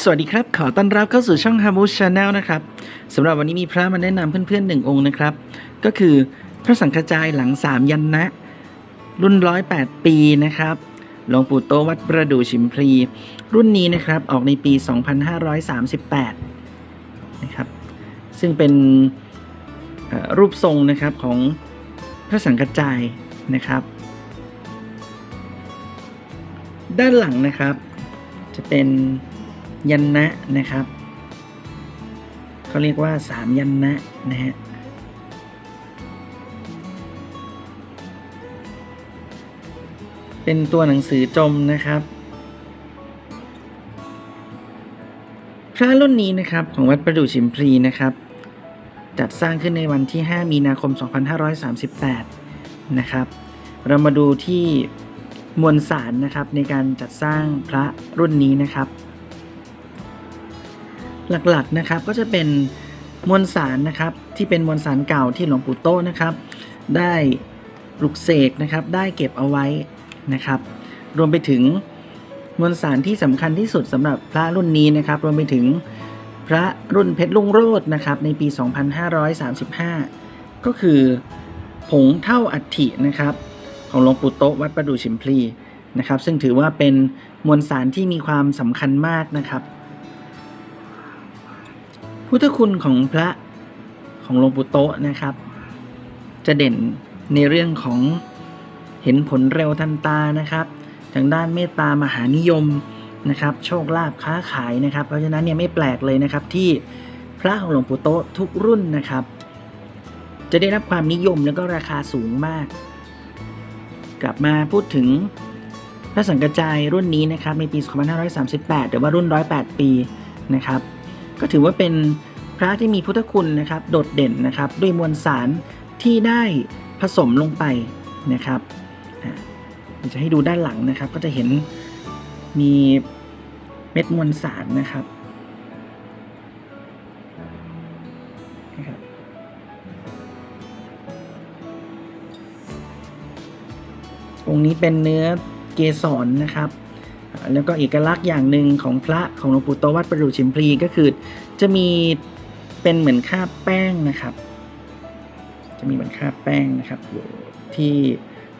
สวัสดีครับ ขอต้อนรับเข้าสู่ช่อง h a m u s Channel นะครับสำหรับวันนี้มีพระมาแนะนำเพื่อนๆหนึ่งองค์นะครับ ก็คือพระสังฆจายหลังสามยันนะ รุ่นร้อยแปดปีนะครับหลวงปู่โตวัดประดู่ชิมพลี รุ่นนี้นะครับออกในปี 2538 นะครับ ซึ่งเป็นรูปทรงนะครับของพระสังฆจายนะครับ ด้านหลังนะครับจะเป็น ยันนะนะครับเขาเรียกว่าสามยันนะนะฮะเป็นตัวหนังสือจมนะครับ พระรุ่นนี้นะครับของวัดประดู่ชิมพลีนะครับ จัดสร้างขึ้นในวันที่ 5 มีนาคม 2538 นะครับ เรามาดูที่มวลสารนะครับในการจัดสร้างพระรุ่นนี้นะครับ หลักๆนะครับก็จะเป็นมวลสารนะครับที่เป็นมวลสารเก่าที่หลวงปู่โตนะครับ ได้ปลุกเสกนะครับได้เก็บเอาไว้นะครับ รวมไปถึงมวลสารที่สำคัญที่สุดสำหรับพระรุ่นนี้นะครับ รวมไปถึงพระรุ่นเพชรลุงโรจน์นะครับในปี 2535 ก็คือผงเท่าอัฐินะครับของหลวงปู่โตวัดประดู่ชิมพลีนะครับ ซึ่งถือว่าเป็นมวลสารที่มีความสำคัญมากนะครับ พุทธคุณของพระของหลวงปู่โตะนะครับ จะเด่นในเรื่องของเห็นผลเร็วทันตานะครับทางด้านเมตตามหานิยมนะครับ โชคลาภค้าขายนะครับ เพราะฉะนั้นเนี่ยไม่แปลกเลยนะครับที่พระของหลวงปู่โตะทุกรุ่นนะครับ จะได้รับความนิยมแล้วก็ราคาสูงมาก กลับมาพูดถึงพระสังกระจายรุ่นนี้นะครับในปี 2538 หรือว่ารุ่น 108 ปีนะครับ ก็ถือว่าเป็นพระที่มีพุทธคุณนะครับ โดดเด่นนะครับ ด้วยมวลสารที่ได้ผสมลงไปนะครับจะให้ดูด้านหลังนะครับ ก็จะเห็นมีเม็ดมวลสารนะครับนะครับองค์นี้เป็นเนื้อเกสรนะครับ แล้วก็เอกลักษณ์อย่างหนึ่งของพระของหลวงปู่โตวัดประดูชิมพลีก็คือ จะมีเป็นเหมือนคราบแป้งนะครับ จะมีเหมือนคราบแป้งนะครับอยู่ที่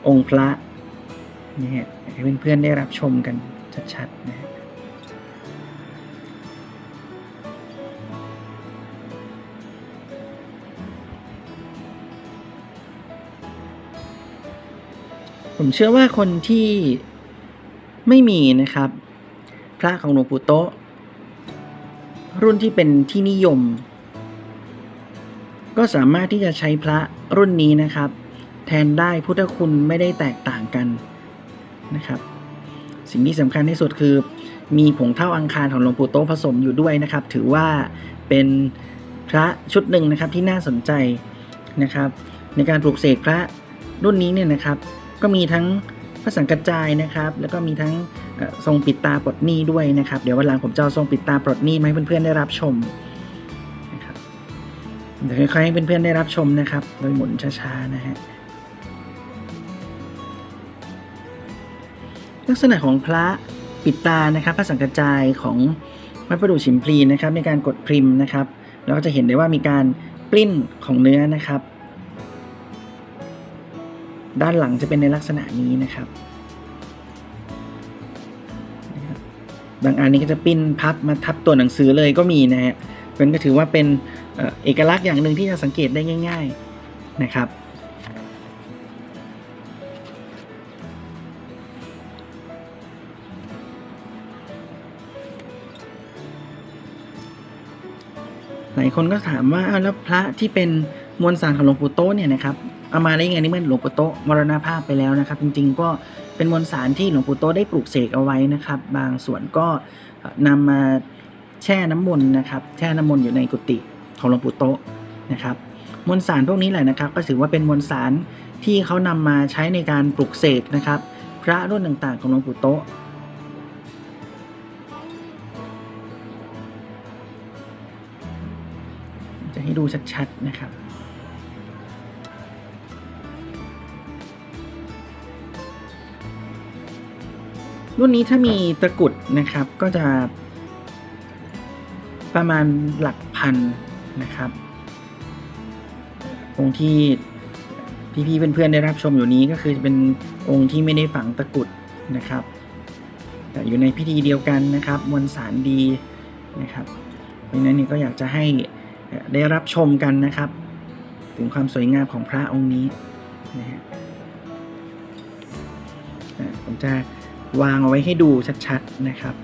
องค์พระนี่ฮะให้เพื่อนๆได้รับชมกันชัดๆนะฮะผมเชื่อว่าคนที่ ไม่มีนะครับ พระของหลวงปู่โตะรุ่นที่เป็นที่นิยม ก็สามารถที่จะใช้พระรุ่นนี้นะครับ แทนได้พุทธคุณไม่ได้แตกต่างกันนะครับ สิ่งที่สำคัญที่สุดคือ มีผงเท่าอังคารของหลวงปู่โตผสมอยู่ด้วยนะครับ ถือว่าเป็นพระชุดหนึ่งนะครับที่น่าสนใจนะครับ ในการปลูกเสกพระรุ่นนี้เนี่ยนะครับ ก็มีทั้ง พระสังกัจจายนะครับ แล้วก็มีทั้งทรงปิดตาปลดหนี้ด้วยนะครับ เดี๋ยววันหลังผมจะเอาทรงปิดตาปลดหนี้มาให้เพื่อนๆได้รับชมนะครับเดี๋ยวค่อยๆให้เพื่อนๆได้รับชมนะครับ โดยหมุนช้าๆนะฮะลักษณะของพระปิดตานะครับพระสังกัจจายของวัดประดู่ฉิมพลีนะครับในการกดพริมพ์นะครับเราก็จะเห็นได้ว่ามีการปลิ้นของเนื้อนะครับ ด้านหลังจะเป็นในลักษณะนี้นะครับบางอันนี้ก็จะปิ้นพับมาทับตัวหนังสือเลยก็มีนะฮะมันก็ถือว่าเป็นเอกลักษณ์อย่างหนึ่งที่จะสังเกตได้ง่าย ๆนะครับ หลายคนก็ถามว่าอ้าวแล้วพระที่เป็นมวลสารของหลวงปู่โตเนี่ยนะครับ เอามาได้ยังไงนี่เมื่อหลวงปู่โตมรณภาพไปแล้วนะครับ จริงๆก็เป็นมวลสารที่หลวงปู่โตได้ปลูกเสกเอาไว้นะครับ บางส่วนก็เอ่อนำมาแช่น้ำมนต์นะครับแช่น้ำมนต์อยู่ในกุฏิของหลวงปู่โตนะครับมวลสารพวกนี้แหละนะครับ ก็ถือว่าเป็นมวลสารที่เขานำมาใช้ในการปลูกเสกนะครับ พระรุ่นต่างๆ ของหลวงปู่โตจะให้ดูชัดๆนะครับ รุ่นนี้ถ้ามีตะกุดนะครับก็จะ ประมาณหลักพันนะครับ องค์ที่พี่ๆเพื่อนๆได้รับชมอยู่นี้ก็คือจะเป็นองค์ที่ไม่ได้ฝังตะกุดนะครับแต่อยู่ในพิธีเดียวกันนะครับ มวลสารดีนะครับ เพราะฉะนั้นนี่ก็อยากจะให้ได้รับชมกันนะครับ ถึงความสวยงามของพระองค์นี้นะฮะผมจะ วางเอาไว้ให้ดูชัดๆนะครับ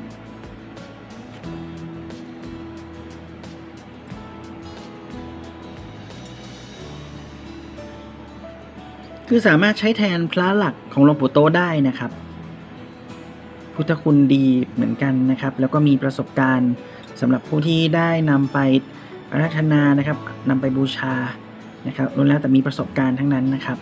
คือสามารถใช้แทนพระหลักของหลวงปู่โตได้นะครับ พุทธคุณดีเหมือนกันนะครับ แล้วก็มีประสบการณ์สำหรับผู้ที่ได้นำไปอาราธนานะครับนำไปบูชานะครับล้วนแล้วแต่มีประสบการณ์ทั้งนั้นนะครับ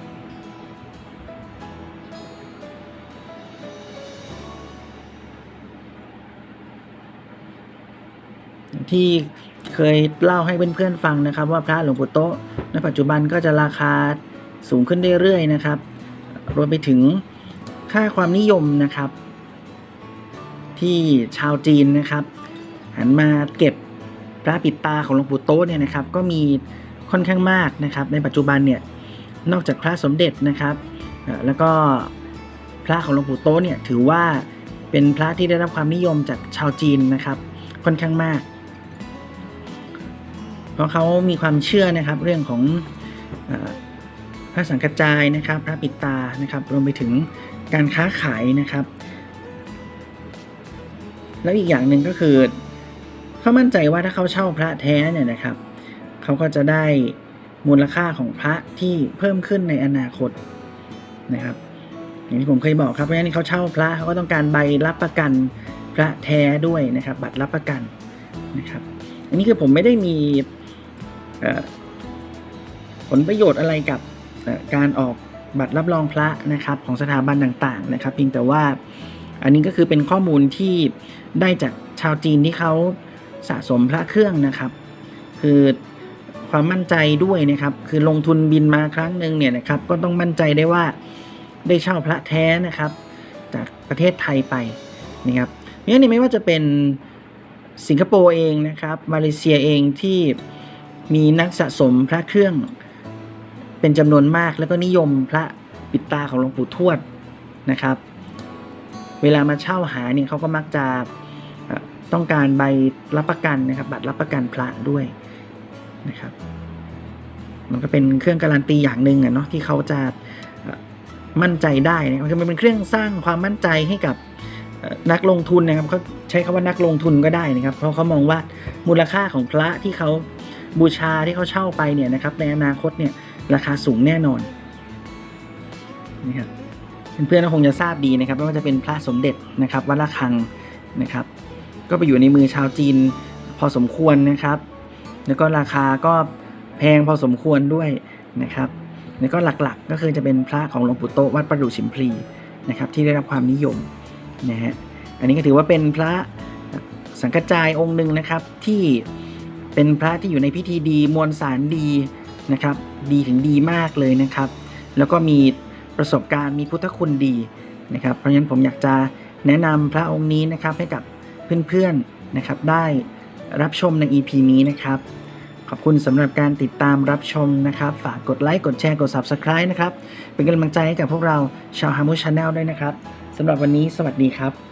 ที่เคยเล่าให้เพื่อนๆฟังนะครับ ว่าพระหลวงปู่โตะในปัจจุบันก็จะราคาสูงขึ้นเรื่อยๆนะครับ รวมไปถึงค่าความนิยมนะครับ ที่ชาวจีนนะครับ หันมาเก็บพระปิดตาของหลวงปู่โตะเนี่ยนะครับ ก็มีค่อนข้างมากนะครับ ในปัจจุบันเนี่ยนอกจากพระสมเด็จนะครับ แล้วก็พระของหลวงปู่โตะเนี่ยถือว่าเป็นพระที่ได้รับความนิยมจากชาวจีนนะครับ ค่อนข้างมาก เพราะเขามีความเชื่อนะครับเรื่องของอพระสังฆจายนะครับ พระปิตานะครับรวมไปถึงการค้าขายนะครับ แล้วอีกอย่างหนึ่งก็คือเขามั่นใจว่าถ้าเขาเช่าพระแท้เนี่ยนะครับเขาก็จะได้มูลค่าของพระที่เพิ่มขึ้นในอนาคตนะครับอย่างที่ผมเคยบอกครับเพราะฉะนั้นเขาเช่าพระเขาก็ต้องการใบรับประกันพระแท้ด้วยนะครับ บัตรรับประกันนะครับ อันนี้คือผมไม่ได้มี ผลประโยชน์อะไรกับการออกบัตรรับรองพระนะครับของสถาบันต่างๆนะครับเพียงแต่ว่าอันนี้ก็คือเป็นข้อมูลที่ได้จากชาวจีนที่เขาสะสมพระเครื่องนะครับ คือความมั่นใจด้วยนะครับ คือลงทุนบินมาครั้งหนึ่งเนี่ยนะครับ ก็ต้องมั่นใจได้ว่าได้เช่าพระแท้นะครับ จากประเทศไทยไปนะครับเนี่ยนี่ไม่ว่าจะเป็นสิงคโปร์เองนะครับ มาเลเซียเองที่ มีนักสะสมพระเครื่องเป็นจำนวนมากแล้วก็นิยมพระปิดตาของหลวงปู่ทวดนะครับ เวลามาเช่าหาเนี่ยเขาก็มักจะต้องการใบรับประกันนะครับ บัตรรับประกันพระด้วยนะครับ มันก็เป็นเครื่องการันตีอย่างหนึ่งอะเนาะที่เขาจะมั่นใจได้นะครับคือมันเป็นเครื่องสร้างความมั่นใจให้กับนักลงทุนนะครับเขาใช้คำว่านักลงทุนก็ได้นะครับ เพราะเขามองว่ามูลค่าของพระที่เขา บูชาที่เขาเช่าไปเนี่ยนะครับในอนาคตเนี่ยราคาสูงแน่นอนนะครับเพื่อนๆก็คงจะทราบดีนะครับไม่ว่าจะเป็นพระสมเด็จนะครับวัดระฆังนะครับ ก็ไปอยู่ในมือชาวจีนพอสมควรนะครับ แล้วก็ราคาก็แพงพอสมควรด้วยนะครับแล้วก็หลักๆก็คือจะเป็นพระของหลวงปู่โตวัดประดู่ฉิมพลีนะครับที่ได้รับความนิยมนะฮะอันนี้ก็ถือว่าเป็นพระสังกัจจายองค์หนึ่งนะครับที่ เป็นพระที่อยู่ในพิธีดีมวลสารดีนะครับ ดีถึงดีมากเลยนะครับ แล้วก็มีประสบการณ์มีพุทธคุณดีนะครับ เพราะฉะนั้นผมอยากจะแนะนำพระองค์นี้นะครับให้กับเพื่อนๆนะครับ ได้รับชมใน EP นี้นะครับ ขอบคุณสำหรับการติดตามรับชมนะครับ ฝากกดไลค์กดแชร์กด Subscribe นะครับ เป็นกำลังใจให้กับพวกเราชาวฮามูชาแนลด้วยนะครับสำหรับวันนี้สวัสดีครับ